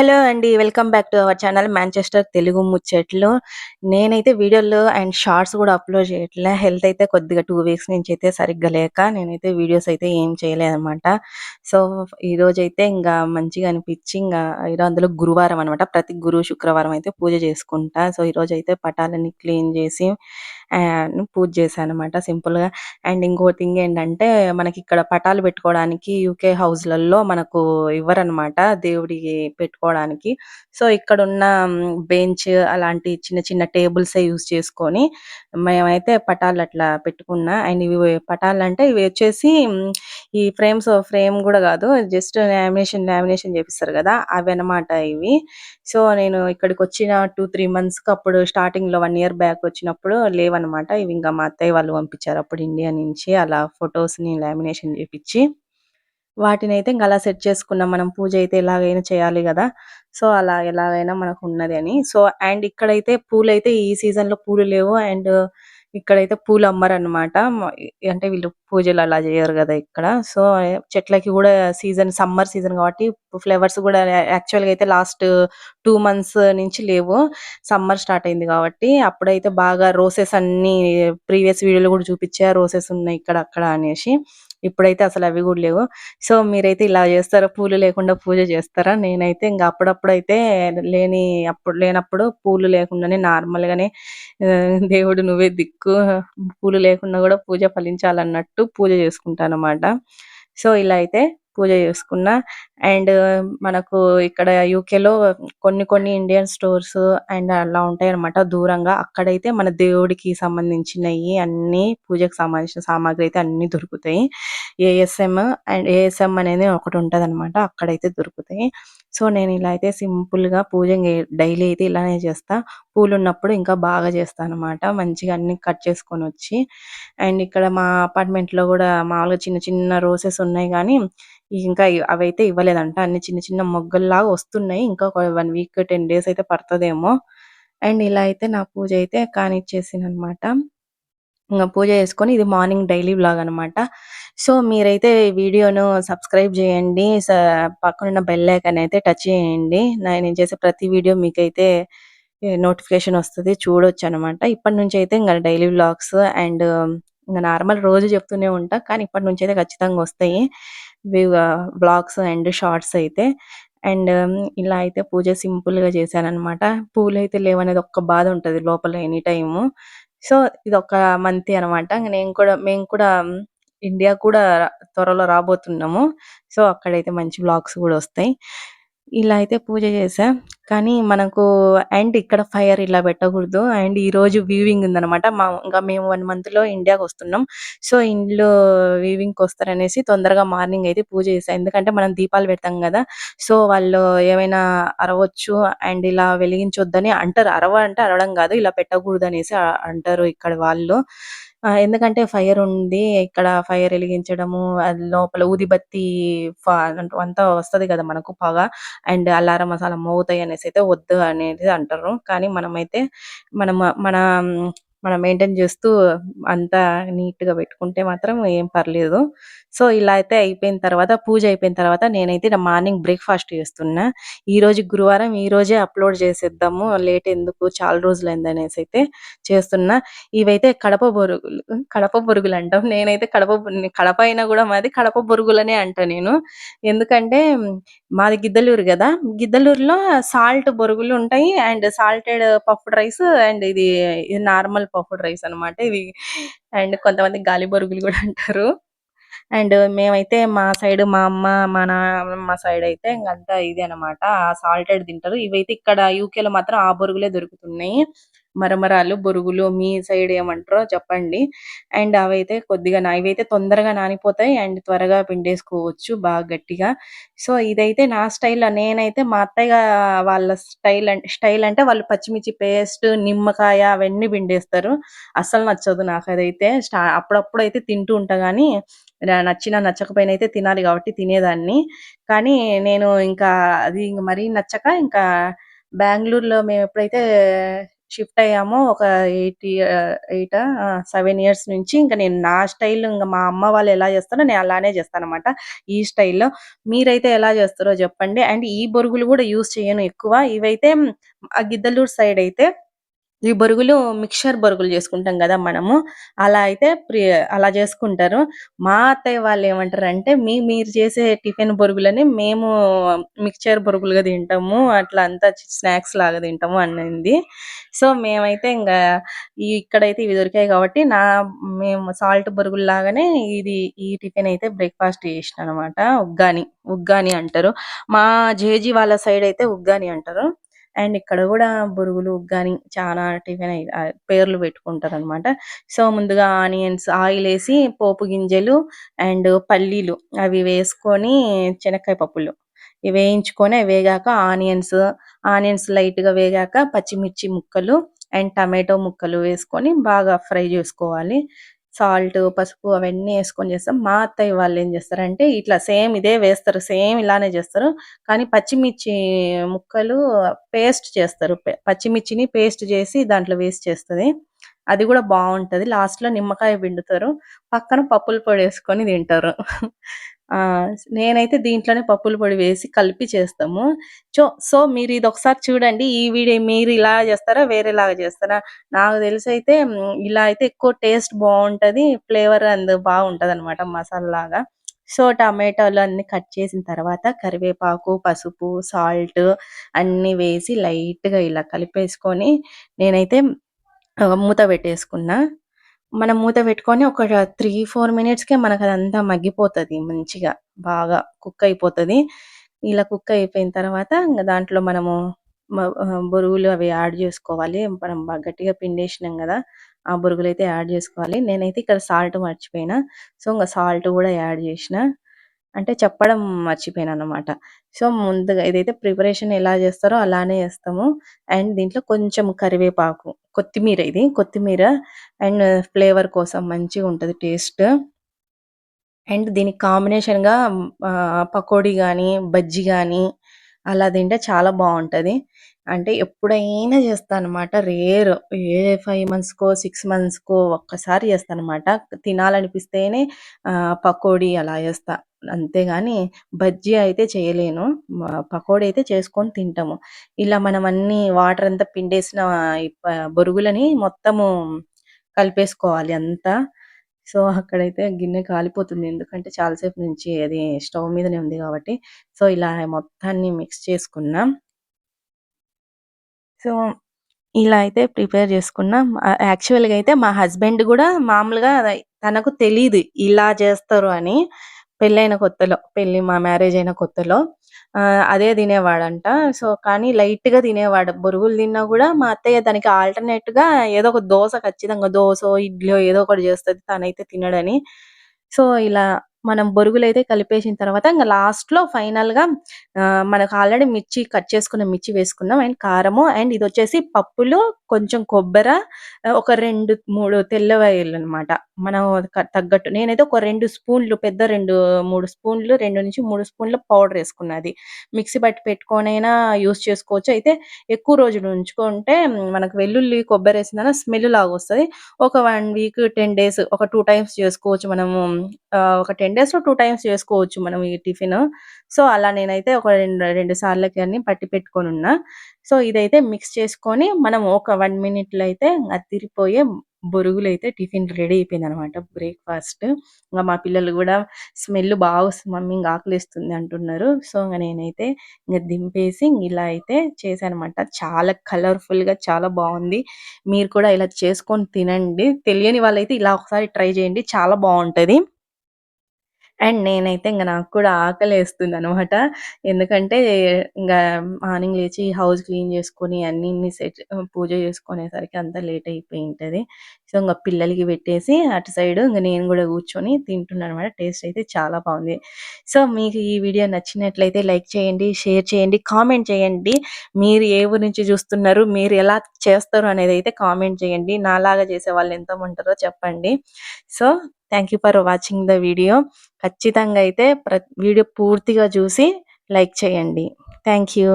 Hello అండి. Welcome back to our channel 'Manchester Telugu ముచ్చట్లు'. నేనైతే వీడియోలు అండ్ షార్ట్స్ కూడా అప్‌లోడ్ చేయట్లే. హెల్త్ అయితే కొద్దిగా టూ వీక్స్ నుంచయితే సరిగ్గా లేక నేనైతే వీడియోస్ అయితే ఏం చేయలేదన్నమాట సో, ఈరోజు అయితే ఇంకా మంచిగా అనిపించి ఇంకా ఈరోజు అందులో గురువారం అనమాట. ప్రతి గురు, శుక్రవారం అయితే పూజ చేసుకుంటా. సో, ఈరోజు అయితే పటాలని క్లీన్ చేసి ఆహ్, పూజ చేశాననమాట సింపుల్‌గా. అండ్ ఇంకో థింగ్ ఏంటంటే మనకి ఇక్కడ పటాలు పెట్టుకోవడానికి యూకే హౌస్‌లలో మనకు ఇవ్వరనమాట దేవుడికి పెట్టుకోవడానికి. సో, ఇక్కడున్న బెంచ్ అలాంటి చిన్న చిన్న టేబుల్సే యూజ్ చేసుకొని మేమైతే పటాలు అట్లా పెట్టుకున్నా. అండ్ ఇవి అంటే ఇవి వచ్చేసి ఈ ఫ్రేమ్స్ ఫ్రేమ్ కూడా కాదు జస్ట్ లామినేషన్, లామినేషన్ చేపిస్తారు కదా అవి అనమాట ఇవి. సో, నేను ఇక్కడికి వచ్చిన టూ త్రీ మంత్స్‌కి అప్పుడు స్టార్టింగ్‌లో వన్ ఇయర్ బ్యాక్ వచ్చినప్పుడు లేవనమాట. ఇవి ఇంకా మా అత్తయ్య వాళ్ళు పంపించారు అప్పుడు ఇండియా నుంచి అలా ఫొటోస్ని లామినేషన్ వాటిని అయితే ఇంకా అలా సెట్ చేసుకున్నాం. మనం పూజ అయితే ఎలాగైనా చేయాలి కదా సో, అలా ఎలాగైనా మనకు ఉన్నది అని. సో, అండ్ ఇక్కడైతే పూలైతే ఈ సీజన్‌లో పూలు లేవు. అండ్ ఇక్కడైతే పూలు అమ్మరనమాట. మ అంటే వీళ్ళు పూజలు అలా చేయరు కదా ఇక్కడ. సో, చెట్లకి కూడా సీజన్ సమ్మర్ సీజన్ కాబట్టి ఫ్లవర్స్ కూడా యాక్చువల్‌గా అయితే లాస్ట్ టూ మంత్స్ నుంచి లేవు. సమ్మర్ స్టార్ట్ అయింది కాబట్టి అప్పుడైతే బాగా రోసెస్ అన్ని ప్రీవియస్ వీడియోలో కూడా చూపిచ్చా. రోసెస్ ఉన్నాయి ఇక్కడ, అక్కడ అనేసి. ఇప్పుడైతే అసలు అవి కూడా లేవు. సో, మీరైతే ఇలా చేస్తారా? పూలు లేకుండా పూజ చేస్తారా? నేనైతే ఇంకా అప్పుడప్పుడు అయితే లేని అప్పుడు లేనప్పుడు పూలు లేకుండానే నార్మల్‌గానే దేవుడు నువ్వే దిక్కు పూలు లేకుండా కూడా పూజ ఫలించాలన్నట్టు పూజ చేసుకుంటాను అన్నమాట సో, ఇలా అయితే పూజ చేసుకున్నా. అండ్ మనకు ఇక్కడ యూకేలో కొన్ని కొన్ని ఇండియన్ స్టోర్స్ అండ్ అలా ఉంటాయి అన్నమాట దూరంగా. అక్కడైతే మన దేవుడికి సంబంధించినవి అన్ని పూజకు సంబంధించిన సామాగ్రి అయితే అన్ని దొరుకుతాయి. ఏఎస్ఎం అండ్ ఏఎస్ఎం అనేది ఒకటి ఉంటుంది అనమాట అక్కడైతే దొరుకుతాయి. సో, నేను ఇలా అయితే సింపుల్‌గా పూజ డైలీ అయితే ఇలానే చేస్తా. పూలు ఉన్నప్పుడు ఇంకా బాగా చేస్తాను అనమాట మంచిగా అన్ని కట్ చేసుకొని వచ్చి అండ్ ఇక్కడ మా అపార్ట్మెంట్‌లో కూడా మామూలుగా చిన్న చిన్న రోసెస్ ఉన్నాయి కానీ ఇంకా అవైతే ఇవ్వలేదంట. అన్ని చిన్న చిన్న మొగ్గల్లాగా వస్తున్నాయి. ఇంకా ఒక వన్ వీక్, 10 డేస్ అయితే పడతదేమో. అండ్ ఇలా అయితే నా పూజ అయితే కానిచ్చేసింది అనమాట ఇంకా పూజ చేసుకొని ఇది మార్నింగ్ డైలీ బ్లాగ్ అనమాట. సో, మీరైతే ఈ వీడియోను సబ్స్క్రైబ్ చేయండి. స పక్కనున్న బెల్ ఐకాన్ అయితే టచ్ చేయండి. నేను చేసే ప్రతి వీడియో మీకైతే నోటిఫికేషన్ వస్తది. చూడొచ్చనమాట. ఇప్పటి నుంచయితే ఇంకా డైలీ బ్లాగ్స్ అండ్ ఇంకా నార్మల్ రోజు చెప్తూనే ఉంటా. కానీ ఇప్పటి నుంచి అయితే ఖచ్చితంగా వస్తాయి. బ్లాగ్స్ అండ్ షార్ట్స్ అయితే. అండ్ ఇలా అయితే పూజ సింపుల్‌గా చేశాననమాట. అయితే లేవనేది ఒక్క బాధ ఉంటది లోపల ఎనీ టైము. సో, ఇది ఒక మంత్ అనమాట. నేను కూడా మేము కూడా ఇండియా కూడా త్వరలో రాబోతున్నాము. సో, అక్కడైతే మంచి బ్లాగ్స్ కూడా వస్తాయి. ఇలా అయితే పూజ చేసా కానీ మనకు అండ్ ఇక్కడ ఫైర్ ఇలా పెట్టకూడదు. అండ్ ఈ రోజు వీవింగ్ ఉందనమాట. మా ఇంకా మేము 1 మంత్‌లో ఇండియాకొస్తున్నాం. సో, ఇంట్లో వీవింగ్‌కొస్తారనేసి తొందరగా మార్నింగ్ అయితే పూజ చేస్తాం ఎందుకంటే మనం దీపాలు పెడతాం కదా సో, వాళ్ళు ఏమైనా అరవచ్చు అండ్ ఇలా వెలిగించొద్దని అంటారు. అరవ అంటే అరవడం కాదు ఇలా పెట్టకూడదు అనేసి అంటారు ఇక్కడ వాళ్ళు. ఎందుకంటే ఫైర్ ఉంది. ఇక్కడ ఫైర్ వెలిగించడము అది లోపల ఊదిబత్తి అంతా వస్తది కదా మనకు పొగ అండ్ అలారం మసాలా మోగుతాయి అయితే వద్దు అనేది అంటారు. కానీ మనమైతే మనం మన మనం మెయింటైన్ చేస్తూ అంతా నీట్‌గా పెట్టుకుంటే మాత్రం ఏం పర్లేదు. సో, ఇలా అయితే అయిపోయిన తర్వాత పూజ అయిపోయిన తర్వాత నేనైతే మార్నింగ్ బ్రేక్‌ఫాస్ట్ చేస్తున్నా. ఈరోజు గురువారం ఈరోజే అప్‌లోడ్ చేసేద్దాము. లేట్ ఎందుకు చాలా రోజులైందనేసైతే చేస్తున్నా. ఇవైతే కడప బొరుగులు. కడప బొరుగులు అంటాం. నేనైతే కడప కడప అయినా కూడా మాది కడప బొరుగులనే అంటా నేను. ఎందుకంటే మాది గిద్దలూరు కదా గిద్దలూరులో సాల్ట్ బొరుగులు ఉంటాయి. And salted puffed rice and ఇది నార్మల్ పఫ్డ్ రైస్ అనమాట. ఇది అండ్ కొంతమంది గాలి బొరుగులు కూడా అంటారు. అండ్ మేమైతే మా సైడ్ మా అమ్మ, మా నాన్నమ్మ సైడ్ అయితే ఇంకంతా ఇది అనమాట. సాల్టెడ్ తింటారు. ఇవైతే ఇక్కడ యూకేలో మాత్రం ఆ బొరుగులే దొరుకుతున్నాయి. మరమరాలు, బొరుగులు మీ సైడ్ ఏమంటారో చెప్పండి. అండ్ అవైతే కొద్దిగా నా ఇవైతే తొందరగా నానిపోతాయి. అండ్ త్వరగా పిండేసుకోవచ్చు బాగా గట్టిగా. సో, ఇదైతే నా స్టైల్. నేనైతే మా అత్తయ్య వాళ్ళ స్టైల్ స్టైల్ అంటే వాళ్ళు పచ్చిమిర్చి పేస్ట్, నిమ్మకాయ అవన్నీ పిండేస్తారు. అస్సలు నచ్చదు నాకు అదైతే స్టా అప్పుడప్పుడు అయితే తింటూ ఉంటా కానీ నచ్చిన నచ్చినా నచ్చకపోయినా అయితే తినాలి కాబట్టి తినేదాన్ని. కానీ నేను ఇంకా అది మరీ నచ్చక ఇంకా బెంగళూరులో మేము ఎప్పుడైతే షిఫ్ట్ అయ్యాము ఒక ఎయిట్ ఎయిట్ సెవెన్ ఇయర్స్ నుంచి ఇంకా నేను నా స్టైల్ ఇంకా మా అమ్మ వాళ్ళు ఎలా చేస్తారో నేను అలానే చేస్తాను అనమాట ఈ స్టైల్లో. మీరైతే ఎలా చేస్తారో చెప్పండి. అండ్ ఈ బొరుగులు కూడా యూస్ చేయను ఎక్కువ. ఇవైతే ఆ గిద్దలూరు సైడ్ అయితే ఈ బొరుగులు మిక్చర్ బొరుగులు చేసుకుంటాం కదా మనము. అలా అయితే ప్రి అలా చేసుకుంటారు. మా అత్తయ్య వాళ్ళు ఏమంటారు అంటే మీ మీరు చేసే టిఫిన్ బొరుగులని మేము మిక్చర్ బొరుగులుగా తింటాము అట్లా అంతా స్నాక్స్ లాగా తింటాము అన్నది. సో మేమైతే ఇంకా ఇక్కడైతే ఇవి దొరికాయి కాబట్టి నా మేము సాల్ట్ బొరుగులు లాగానే ఇది ఈ టిఫిన్ అయితే బ్రేక్ఫాస్ట్ చేసిన అనమాట ఉగ్గాని ఉగ్గాని అంటారు. మా జేజీ వాళ్ళ సైడ్ అయితే ఉగ్గాని అంటారు. అండ్ ఇక్కడ కూడా బొరుగులు కానీ చాలా టిఫిన్ పేర్లు పెట్టుకుంటారు అనమాట సో ముందుగా ఆనియన్స్ ఆయిల్ వేసి పోపు గింజలు అండ్ పల్లీలు అవి వేసుకొని శనక్కాయ పప్పులు ఇవి వేయించుకొని వేగాక ఆనియన్స్ ఆనియన్స్ లైట్గా వేగాక పచ్చిమిర్చి ముక్కలు అండ్ టమాటో ముక్కలు వేసుకొని బాగా ఫ్రై చేసుకోవాలి. సాల్ట్ పసుపు అవన్నీ వేసుకొని చేస్తాం. మా అత్తయ్య వాళ్ళు ఏం చేస్తారంటే ఇట్లా సేమ్ ఇదే వేస్తారు. సేమ్ ఇలానే చేస్తారు. కానీ పచ్చిమిర్చి ముక్కలు పేస్ట్ చేస్తారు. పచ్చిమిర్చిని పేస్ట్ చేసి దాంట్లో వేస్ట్ చేస్తుంది. అది కూడా బాగుంటది. లాస్ట్లో నిమ్మకాయ పిండుతారు. పక్కన పప్పుల పొడి వేసుకొని తింటారు. నేనైతే దీంట్లోనే పప్పుల పొడి వేసి కలిపి చేస్తాము. సో సో మీరు ఇది ఒకసారి చూడండి. ఈ వీడియో మీరు ఇలా చేస్తారా వేరేలాగా చేస్తారా? నాకు తెలిసి అయితే ఇలా అయితే ఎక్కువ టేస్ట్ బాగుంటది ఫ్లేవర్ అండ్ బాగుంటుంది అనమాట మసాలా లాగా సో టమాటాలు అన్ని కట్ చేసిన తర్వాత కరివేపాకు పసుపు సాల్ట్ అన్ని వేసి లైట్గా ఇలా కలిపేసుకొని నేనైతే మూత పెట్టేసుకున్నా. మనం మూత పెట్టుకొని ఒక త్రీ ఫోర్ మినిట్స్కే మనకు అదంతా మగ్గిపోతుంది మంచిగా బాగా కుక్ అయిపోతుంది. ఇలా కుక్ అయిపోయిన తర్వాత ఇంకా దాంట్లో మనము బొరుగులు అవి యాడ్ చేసుకోవాలి. మనం బాగా గట్టిగా పిండేసినాం కదా ఆ బొరుగులు అయితే యాడ్ చేసుకోవాలి. నేనైతే ఇక్కడ సాల్ట్ మర్చిపోయినా. సో ఇంకా సాల్ట్ కూడా యాడ్ చేసిన. అంటే చెప్పడం మర్చిపోయాను అనమాట సో ముందుగా ఇదైతే ప్రిపరేషన్ ఎలా చేస్తారో అలానే చేస్తాము. అండ్ దీంట్లో కొంచెం కరివేపాకు కొత్తిమీర ఇది కొత్తిమీర అండ్ ఫ్లేవర్ కోసం మంచిగా ఉంటుంది టేస్ట్. అండ్ దీనికి కాంబినేషన్గా పకోడీ కానీ బజ్జీ కానీ అలా తింటే చాలా బాగుంటుంది. అంటే ఎప్పుడైనా అనమాట రేర్ ఏ ఫైవ్ మంత్స్‌కో, సిక్స్ మంత్స్‌కో ఒక్కసారి చేస్తాను అనమాట తినాలనిపిస్తేనే పకోడీ అలా చేస్తా. అంతేగాని బజ్జీ అయితే చేయలేను. పకోడీ అయితే చేసుకొని తింటాము. ఇలా మనం అన్ని వాటర్ అంతా పిండేసిన బొరుగులని మొత్తము కలిపేసుకోవాలి అంతా. సో, అక్కడైతే గిన్నె కాలిపోతుంది. ఎందుకంటే చాలా సేపు నుంచి అది స్టవ్ మీదనే ఉంది కాబట్టి. సో, ఇలా మొత్తాన్ని మిక్స్ చేసుకున్నాం. సో, ఇలా అయితే ప్రిపేర్ చేసుకున్నాం. యాక్చువల్‌గా అయితే మా హస్బెండ్ కూడా మామూలుగా తనకు తెలియదు ఇలా చేస్తారు అని. పెళ్ళైన కొత్తలో, పెళ్ళి మా మ్యారేజ్ అయిన కొత్తలో అదే తినేవాడంట. సో, కానీ లైట్‌గా తినేవాడు. బొరుగులు తిన్నా కూడా మా అత్తయ్య దానికి ఆల్టర్‌నేట్‌గా ఏదో ఒక దోశ ఖచ్చితంగా దోశ ఇడ్లీ ఏదో ఒకటి చేస్తుంది తనైతే తినడని. సో, ఇలా మనం బొరుగులైతే కలిపేసిన తర్వాత ఇంకా లాస్ట్‌లో ఫైనల్‌గా మనకు ఆల్రెడీ మిర్చి కట్ చేసుకున్న మిర్చి వేసుకున్నాం. అండ్ కారము అండ్ ఇది వచ్చేసి పప్పులు, కొంచెం కొబ్బరి ఒక రెండు మూడు తెల్లవాయలనమాట. మనం తగ్గట్టు. నేనైతే ఒక రెండు స్పూన్లు పెద్ద రెండు మూడు స్పూన్లు నుంచి మూడు స్పూన్ల పౌడర్ వేసుకున్నది మిక్సీ బట్టి పెట్టుకొనైనా యూస్ చేసుకోవచ్చు. అయితే ఎక్కువ రోజులు ఉంచుకుంటే మనకు వెల్లుల్లి, కొబ్బరి కొబ్బరేసిందన స్మెల్ లాగా వస్తది ఒక వన్ వీక్, టెన్ డేస్ ఒక టూ టైమ్స్ చేసుకోవచ్చు మనము. ఒక టెన్ డేస్‌లో టూ టైమ్స్ చేసుకోవచ్చు మనం ఈ టిఫిన్. సో, అలా నేనైతే ఒక రెండు రెండు సార్లకి అన్ని పట్టి పెట్టుకొని ఉన్నా సో, ఇదైతే మిక్స్ చేసుకొని మనం ఒక వన్ మినిట్‌లో అయితే బొరుగులు అయితే టిఫిన్ రెడీ అయిపోయింది అనమాట బ్రేక్‌ఫాస్ట్. ఇంకా మా పిల్లలు కూడా స్మెల్ బాగా మమ్మీ ఇంగ ఆకలేస్తుంది అంటున్నారు. సో, ఇంకా నేనైతే ఇంకా దింపేసి ఇలా అయితే చేశానమాట చాలా కలర్‌ఫుల్‌గా చాలా బాగుంది. మీరు కూడా ఇలా చేసుకొని తినండి. తెలియని వాళ్ళైతే ఇలా ఒకసారి ట్రై చేయండి. చాలా బాగుంటది. అండ్ నేనైతే ఇంక నాకు కూడా ఆకలి వేస్తుంది అనమాట ఎందుకంటే ఇంకా మార్నింగ్ లేచి హౌస్ క్లీన్ చేసుకొని అన్ని ఇన్ని సెట్ పూజ చేసుకునేసరికి అంతా లేట్ అయిపోయి ఉంటది. సో, ఇంకా పిల్లలకి పెట్టేసి అటు సైడ్ ఇంకా నేను కూడా కూర్చొని అనమాట టేస్ట్ అయితే చాలా బాగుంది. సో, మీకు ఈ వీడియో నచ్చినట్లయితే లైక్ చేయండి, షేర్ చేయండి, కామెంట్ చేయండి. మీరు ఏ ఊరి నుంచి చూస్తున్నారు? మీరు ఎలా చేస్తారు అనేది అయితే కామెంట్ చేయండి. నాలాగా చేసే వాళ్ళు ఎంతమంటారో చెప్పండి. So thank you for watching the video ఖచ్చితంగా అయితే ప్ర వీడియో పూర్తిగా చూసి లైక్ చేయండి. Thank you